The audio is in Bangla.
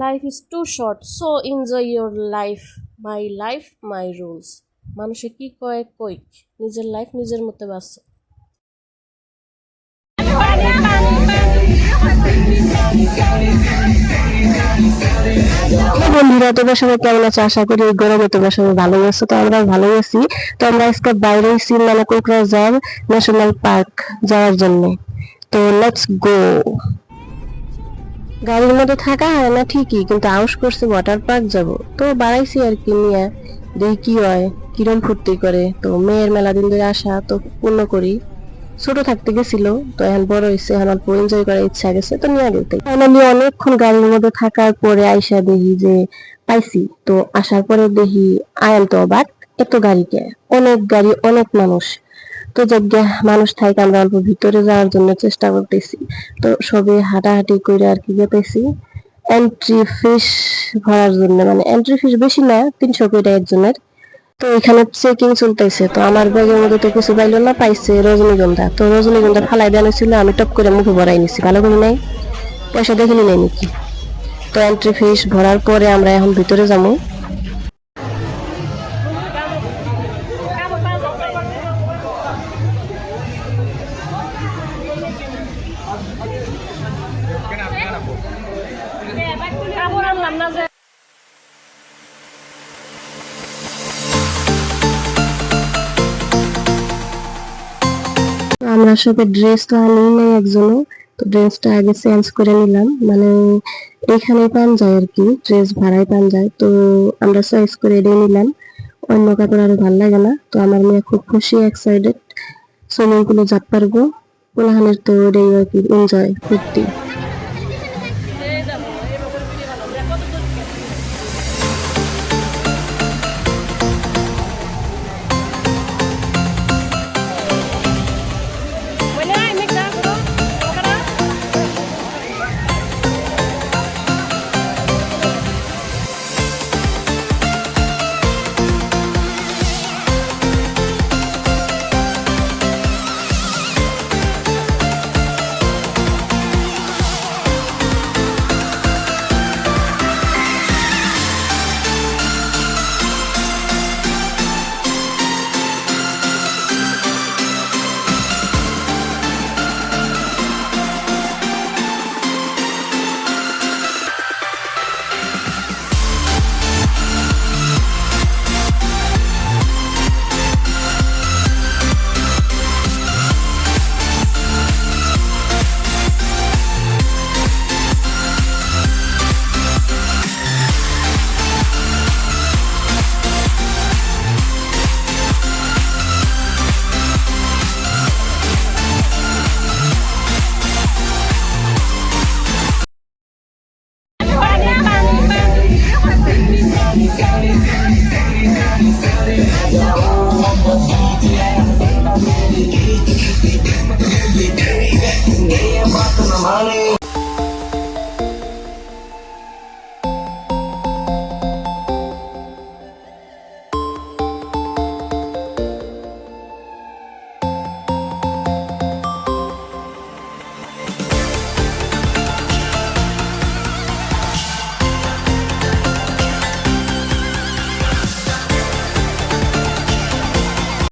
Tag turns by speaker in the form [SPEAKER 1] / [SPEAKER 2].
[SPEAKER 1] Life is too short so enjoy your life my life my rules মানুষে কি কয়? কইক নিজের লাইফ নিজের মতো বাঁচো
[SPEAKER 2] বন্ধুরা, তোমরা সবাই কেমন আছো? আশা করি এই গরমে তোমরা সবাই ভালো আছো। তো আমরা ভালো আছি। তো আমরা আজকে বাইরে এসেছি মানে কোকরাঝার ন্যাশনাল পার্ক যাওয়ার জন্য। তো লেটস গো গাড়ির মধ্যে থাকা হয় না ঠিকই, কিন্তু আউস করছে ওয়াটার পার্ক যাব। তো বাড়াইছি আর কি নিয়ে, দেখি কি হয়, কিরম ফুর্তি করে। তো মেয়ের মেলা দিন ধরে আসা, তো পূর্ণ করি। ছোট থাকতে গেছিল, তো এখন বড় হয়েছে এখন অল্প এনজয় করার ইচ্ছা গেছে, তো নিয়ে গেতে ফাইনালি অনেকক্ষণ গাড়ির মধ্যে থাকার পরে আইসা দেখি যে পাইছি। তো আসার পরে দেখি আয়াম তো অবাক, এত গাড়িতে। অনেক গাড়ি, অনেক মানুষ। তো মানুষ থাকে, আমরা অল্প ভিতরে যাওয়ার জন্য চেষ্টা করতেছি। তো সবে হাঁটাহাঁটি করে আর কি যেতেছি এন্ট্রি ফিস ভরার জন্য মানে এন্ট্রি ফিস বেশি না, তিনশো করে একজনের তো এখানে চেকিং চলতেছে, তো আমার ব্যাগের মধ্যে তো কিছু পাইলো না পাইছে রজনীগন্ধা। তো রজনীগন্ধা ফালাই দেওয়া ছিল আমি টপ করে মুখে ভরাই নিছি, ভালো করে নাই? পয়সা দেখিনি নাই নাকি? তো এন্ট্রি ফিস ভরার পরে আমরা এখন ভিতরে যাব।
[SPEAKER 1] না যে
[SPEAKER 2] আমরা সবে ড্রেস তো আনি নাই একজনও, তো ড্রেসটা আগে চেঞ্জ করে নিলাম। মানে এখানেই পান যায় আর কি ড্রেস ভাড়ায় পান যায়। তো আমরা চয়েস করে এটাই নিলাম। অন্য কাপড় আরও ভালো লাগে না, তো আমার মেয়ে খুব খুশি এক্সাইটেড সুইমিং পুলে পারব কোলাহানের তো আর কি এনজয় ফুর্তি। Baby.